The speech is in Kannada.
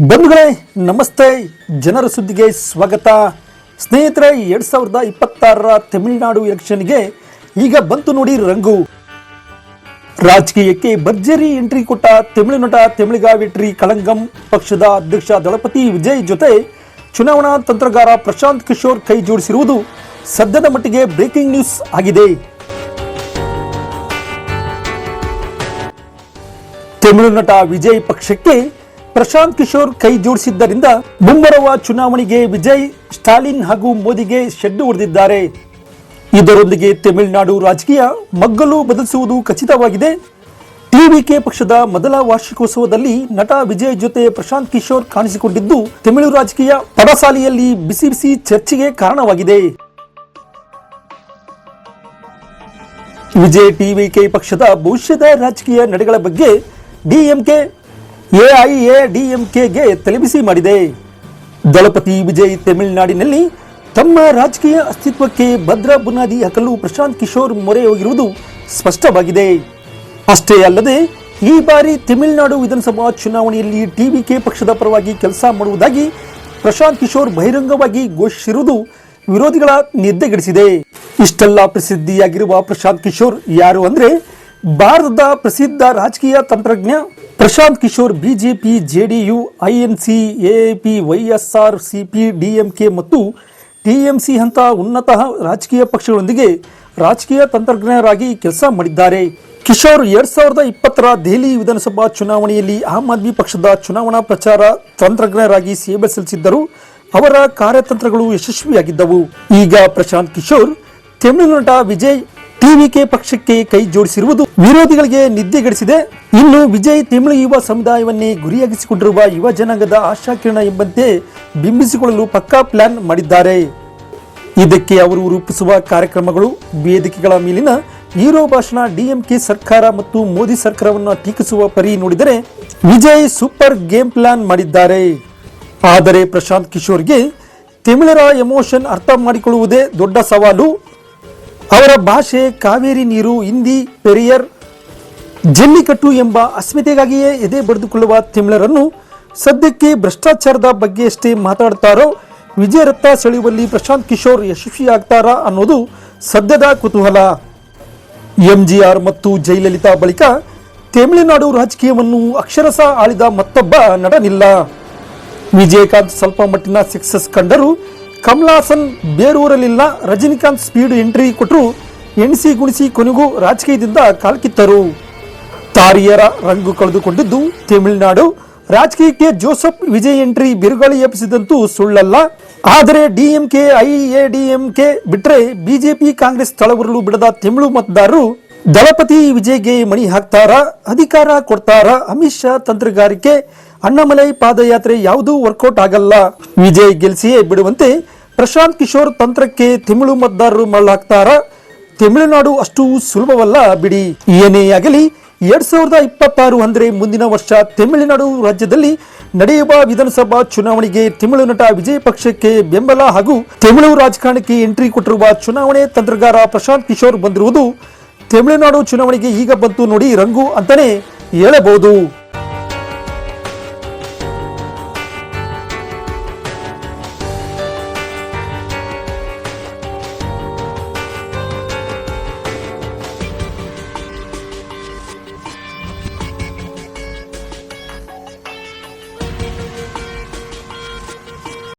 ಬಂಧುಗಳೇ, ನಮಸ್ತೆ. ಜನರ ಸುದ್ದಿಗೆ ಸ್ವಾಗತ. ಸ್ನೇಹಿತರೆ, ಎರಡ್ ಸಾವಿರದ ಇಪ್ಪತ್ತಾರರ ತಮಿಳುನಾಡು ಎಲೆಕ್ಷನ್ಗೆ ಈಗ ಬಂತು ನೋಡಿ ರಂಗು. ರಾಜಕೀಯಕ್ಕೆ ಭರ್ಜರಿ ಎಂಟ್ರಿ ಕೊಟ್ಟ ತಮಿಳು ನಟ ಕಳಂಗಂ. ಪಕ್ಷದ ಅಧ್ಯಕ್ಷ ದಳಪತಿ ವಿಜಯ್ ಜೊತೆ ಚುನಾವಣಾ ತಂತ್ರಗಾರ ಪ್ರಶಾಂತ್ ಕಿಶೋರ್ ಕೈ ಜೋಡಿಸಿರುವುದು ಸದ್ಯದ ಮಟ್ಟಿಗೆ ಬ್ರೇಕಿಂಗ್ ನ್ಯೂಸ್ ಆಗಿದೆ. ತಮಿಳು ನಟ ವಿಜಯ್ ಪಕ್ಷಕ್ಕೆ ಪ್ರಶಾಂತ್ ಕಿಶೋರ್ ಕೈ ಜೋಡಿಸಿದ್ದರಿಂದ ಮುಂಬರುವ ಚುನಾವಣೆಗೆ ವಿಜಯ್, ಸ್ಟಾಲಿನ್ ಹಾಗೂ ಮೋದಿಗೆ ಶೆಡ್ಡು ಹೊಡೆದಿದ್ದಾರೆ. ಇದರೊಂದಿಗೆ ತಮಿಳುನಾಡು ರಾಜಕೀಯ ಮಗ್ಗಲು ಬದಲಿಸುವುದು ಖಚಿತವಾಗಿದೆ. ಟಿವಿಕೆ ಪಕ್ಷದ ಮೊದಲ ವಾರ್ಷಿಕೋತ್ಸವದಲ್ಲಿ ನಟ ವಿಜಯ್ ಜೊತೆ ಪ್ರಶಾಂತ್ ಕಿಶೋರ್ ಕಾಣಿಸಿಕೊಂಡಿದ್ದು ತಮಿಳು ರಾಜಕೀಯ ಪಡಸಾಲಿಯಲ್ಲಿ ಬಿಸಿ ಬಿಸಿ ಚರ್ಚೆಗೆ ಕಾರಣವಾಗಿದೆ. ವಿಜಯ್ ಟಿವಿಕೆ ಪಕ್ಷದ ಭವಿಷ್ಯದ ರಾಜಕೀಯ ನಡೆಗಳ ಬಗ್ಗೆ ಡಿಎಂಕೆ ಎಐಎಡಿಎಂಕೆಗೆ ತಲೆಬಿಸಿ ಮಾಡಿದೆ. ದಳಪತಿ ವಿಜಯ್ ತಮಿಳುನಾಡಿನಲ್ಲಿ ತಮ್ಮ ರಾಜಕೀಯ ಅಸ್ತಿತ್ವಕ್ಕೆ ಭದ್ರ ಬುನಾದಿ ಹಾಕಲು ಪ್ರಶಾಂತ್ ಕಿಶೋರ್ ಮೊರೆ ಹೋಗಿರುವುದು ಸ್ಪಷ್ಟವಾಗಿದೆ. ಅಷ್ಟೇ ಅಲ್ಲದೆ, ಈ ಬಾರಿ ತಮಿಳುನಾಡು ವಿಧಾನಸಭಾ ಚುನಾವಣೆಯಲ್ಲಿ ಟಿವಿಕೆ ಪಕ್ಷದ ಪರವಾಗಿ ಕೆಲಸ ಮಾಡುವುದಾಗಿ ಪ್ರಶಾಂತ್ ಕಿಶೋರ್ ಬಹಿರಂಗವಾಗಿ ಘೋಷಿಸಿರುವುದು ವಿರೋಧಿಗಳ ನಿದ್ದೆಗೆಡಿಸಿದೆ. ಇಷ್ಟೆಲ್ಲ ಪ್ರಸಿದ್ಧಿಯಾಗಿರುವ ಪ್ರಶಾಂತ್ ಕಿಶೋರ್ ಯಾರು ಅಂದ್ರೆ ಭಾರತದ ಪ್ರಸಿದ್ಧ ರಾಜಕೀಯ ತಂತ್ರಜ್ಞ Prashant Kishor, BJP, JDU INC AAP YSR, CP, DMK ಮತ್ತು ಟಿಎಂಸಿ ಹಂತ ಉನ್ನತ ರಾಜಕೀಯ ಪಕ್ಷಗಳೊಂದಿಗೆ ರಾಜಕೀಯ ತಂತ್ರಜ್ಞರಾಗಿ ಕೆಲಸ ಮಾಡಿದ್ದಾರೆ. ಕಿಶೋರ್ ಎರಡ್ ಸಾವಿರದ ಇಪ್ಪತ್ತರ ದೆಹಲಿ ವಿಧಾನಸಭಾ ಚುನಾವಣೆಯಲ್ಲಿ ಆಮ್ ಆದ್ಮಿ ಪಕ್ಷದ ಚುನಾವಣಾ ಪ್ರಚಾರ ತಂತ್ರಜ್ಞರಾಗಿ ಸೇವೆ ಸಲ್ಲಿಸಿದ್ದರು. ಅವರ ಕಾರ್ಯತಂತ್ರಗಳು ಯಶಸ್ವಿಯಾಗಿದ್ದವು. ಈಗ ಪ್ರಶಾಂತ್ ಕಿಶೋರ್ ತಮಿಳು ನಟ ವಿಜಯ್ ಟಿವಿಕೆ ಪಕ್ಷಕ್ಕೆ ಕೈ ಜೋಡಿಸಿರುವುದು ವಿರೋಧಿಗಳಿಗೆ ನಿದ್ದೆಗೆಡಿಸಿದೆ ಇನ್ನು ವಿಜಯ್ ತಿಮಿಳು ಯುವ ಸಮುದಾಯವನ್ನೇ ಗುರಿಯಾಗಿಸಿಕೊಂಡಿರುವ ಯುವ ಜನಾಂಗದ ಆಶಾಕಿರಣ ಎಂಬಂತೆ ಬಿಂಬಿಸಿಕೊಳ್ಳಲು ಪಕ್ಕಾ ಪ್ಲಾನ್ ಮಾಡಿದ್ದಾರೆ. ಇದಕ್ಕೆ ಅವರು ರೂಪಿಸುವ ಕಾರ್ಯಕ್ರಮಗಳು ವೇದಿಕೆಗಳ ಮೇಲಿನ ಹೀರೋ ಭಾಷಣ ಡಿಎಂಕೆ ಸರ್ಕಾರ ಮತ್ತು ಮೋದಿ ಸರ್ಕಾರವನ್ನು ಟೀಕಿಸುವ ಪರಿ ನೋಡಿದರೆ ವಿಜಯ್ ಸೂಪರ್ ಗೇಮ್ ಪ್ಲಾನ್ ಮಾಡಿದ್ದಾರೆ. ಆದರೆ ಪ್ರಶಾಂತ್ ಕಿಶೋರ್ಗೆ ತಮಿಳರ ಎಮೋಷನ್ ಅರ್ಥ ಮಾಡಿಕೊಳ್ಳುವುದೇ ದೊಡ್ಡ ಸವಾಲು. ಅವರ ಭಾಷೆ ಕಾವೇರಿ ನೀರು, ಹಿಂದಿ, ಪೆರಿಯರ್, ಜಲ್ಲಿಕಟ್ಟು ಎಂಬ ಅಸ್ಮಿತೆಗಾಗಿಯೇ ಎದೆ ಬಡಿದುಕೊಳ್ಳುವ ತಿಮಿಳರನ್ನು ಸದ್ಯಕ್ಕೆ ಭ್ರಷ್ಟಾಚಾರದ ಬಗ್ಗೆಯಷ್ಟೇ ಮಾತಾಡ್ತಾರೋ ವಿಜಯರತ್ತ ಸೆಳೆಯುವಲ್ಲಿ ಪ್ರಶಾಂತ್ ಕಿಶೋರ್ ಯಶಸ್ವಿಯಾಗ್ತಾರಾ ಅನ್ನೋದು ಸದ್ಯದ ಕುತೂಹಲ. ಎಂಜಿಆರ್ ಮತ್ತು ಜಯಲಲಿತಾ ಬಳಿಕ ತಮಿಳುನಾಡು ರಾಜಕೀಯವನ್ನು ಅಕ್ಷರಸ ಆಳಿದ ಮತ್ತೊಬ್ಬ ನಟನಿಲ್ಲ. ವಿಜಯಕಾಂತ್ ಸ್ವಲ್ಪ ಮಟ್ಟಿನ ಸಕ್ಸಸ್ ಕಂಡರೂ ಕಮಲಾಸನ್ ಬೇರೂರಲಿಲ್ಲ ರಜನಿಕಾಂತ್ ಸ್ಪೀಡ್ ಎಂಟ್ರಿ ಕೊಟ್ಟರು ಎಣಿಸಿ ಗುಣಿಸಿ ಕೊನೆಗೂ ರಾಜಕೀಯದಿಂದ ಕಾಲ್ಕಿತ್ತರು ತಾರಿಯರ ರಂಗು ಕಳೆದುಕೊಂಡಿದ್ದು ತಮಿಳುನಾಡು. ರಾಜಕೀಯಕ್ಕೆ ಜೋಸೆಫ್ ವಿಜಯ್ ಎಂಟ್ರಿ ಬಿರುಗಾಳಿ ಎಪ್ಪಿಸಿದಂತೂ ಸುಳ್ಳಲ್ಲ. ಆದರೆ ಡಿಎಂಕೆ ಐಎಡಿಎಂಕೆ ಬಿಟ್ಟರೆ ಬಿಜೆಪಿ, ಕಾಂಗ್ರೆಸ್ ತಳವರಲು ಬಿಡದ ತಮಿಳು ಮತದಾರರು ದಳಪತಿ ವಿಜಯ್ಗೆ ಮಣಿ ಹಾಕ್ತಾರ ಅಧಿಕಾರ ಕೊಡ್ತಾರ ಅಮಿತ್ ಶಾ ತಂತ್ರಗಾರಿಕೆ ಅಣ್ಣಾಮಲೈ ಪಾದಯಾತ್ರೆ ಯಾವುದೂ ವರ್ಕೌಟ್ ಆಗಲ್ಲ. ವಿಜಯ್ ಗೆಲ್ಸಿಯೇ ಬಿಡುವಂತೆ ಪ್ರಶಾಂತ್ ಕಿಶೋರ್ ತಂತ್ರಕ್ಕೆ ತಮಿಳು ಮತದಾರರು ಮರಳಾಗ್ತಾರ ತಮಿಳುನಾಡು ಅಷ್ಟು ಸುಲಭವಲ್ಲ ಬಿಡಿ. ಏನೇ ಆಗಲಿ, ಎರಡ್ ಸಾವಿರದ ಇಪ್ಪತ್ತಾರು ಅಂದ್ರೆ ಮುಂದಿನ ವರ್ಷ ತಮಿಳುನಾಡು ರಾಜ್ಯದಲ್ಲಿ ನಡೆಯುವ ವಿಧಾನಸಭಾ ಚುನಾವಣೆಗೆ ತಮಿಳು ನಟ ವಿಜಯ್ ಪಕ್ಷಕ್ಕೆ ಬೆಂಬಲ ಹಾಗೂ ತಮಿಳು ರಾಜಕಾರಣಕ್ಕೆ ಎಂಟ್ರಿ ಕೊಟ್ಟಿರುವ ಚುನಾವಣೆ ತಂತ್ರಗಾರ ಪ್ರಶಾಂತ್ ಕಿಶೋರ್ ಬಂದಿರುವುದು ತಮಿಳುನಾಡು ಚುನಾವಣೆಗೆ ಈಗ ಬಂತು ನೋಡಿ ರಂಗು ಅಂತಾನೆ ಹೇಳಬಹುದು.